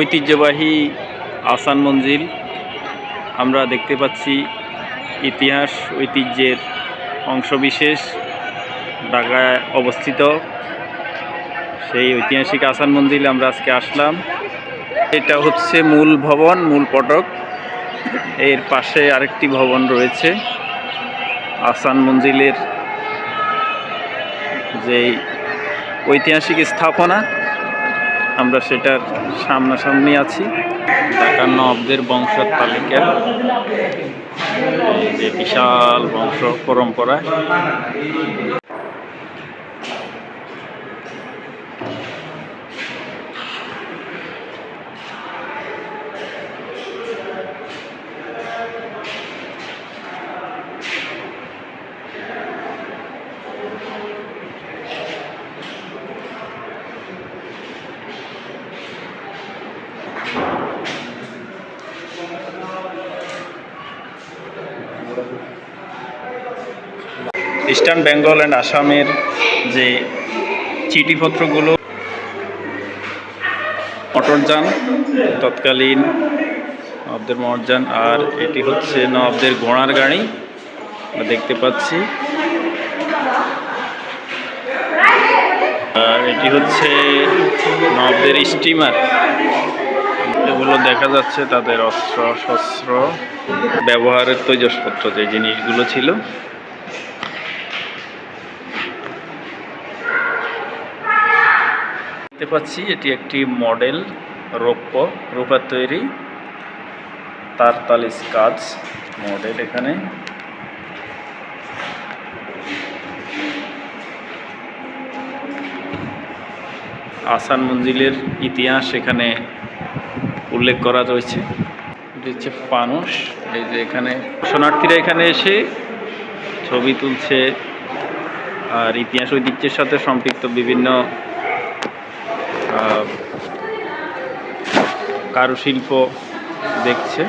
ঐতিহ্যবাহী আসান মঞ্জিল। আমরা দেখতে পাচ্ছি ইতিহাস, ঐতিহ্যের অংশবিশেষ ঢাকায় অবস্থিত। সেই ঐতিহাসিক আসান মঞ্জিলে আমরা আজকে আসলাম। এটা হচ্ছে মূল ভবন, মূল ফটক এর পাশে আরেকটি ভবন রয়েছে। আসান মঞ্জিলের যেই ঐতিহাসিক স্থাপনা আমরা সেটার সামনাসামনি আছি। ঢাকার নবদের বংশ তালিকা। যে বিশাল বংশ পরম্পরা ইস্টার্ন বেঙ্গল অ্যান্ড আসামের যে চিঠিপত্রগুলো মোটরযান তৎকালীন নবদের মোটরযান আর এটি হচ্ছে নবদের ঘোড়ার গাড়ি, আমরা দেখতে পাচ্ছি। আর এটি হচ্ছে নবদের স্টিমার। এগুলো দেখা যাচ্ছে তাদের অস্ত্র শস্ত্র ব্যবহারের তৈজসপত্র, যে জিনিসগুলো ছিল। দেখতে পাচ্ছি এটি একটি মডেল রৌপ্য রূপার তৈরি। তার তালিশ কাজ মডেল এখানে। আসান মঞ্জিলের ইতিহাস এখানে উল্লেখ করা রয়েছে। এটি হচ্ছে পানুষ এই যে এখানে শরণার্থীরা এখানে এসে ছবি তুলছে আর ইতিহাস ঐতিহ্যের সাথে সম্পৃক্ত বিভিন্ন কারুশিল্প দেখছে।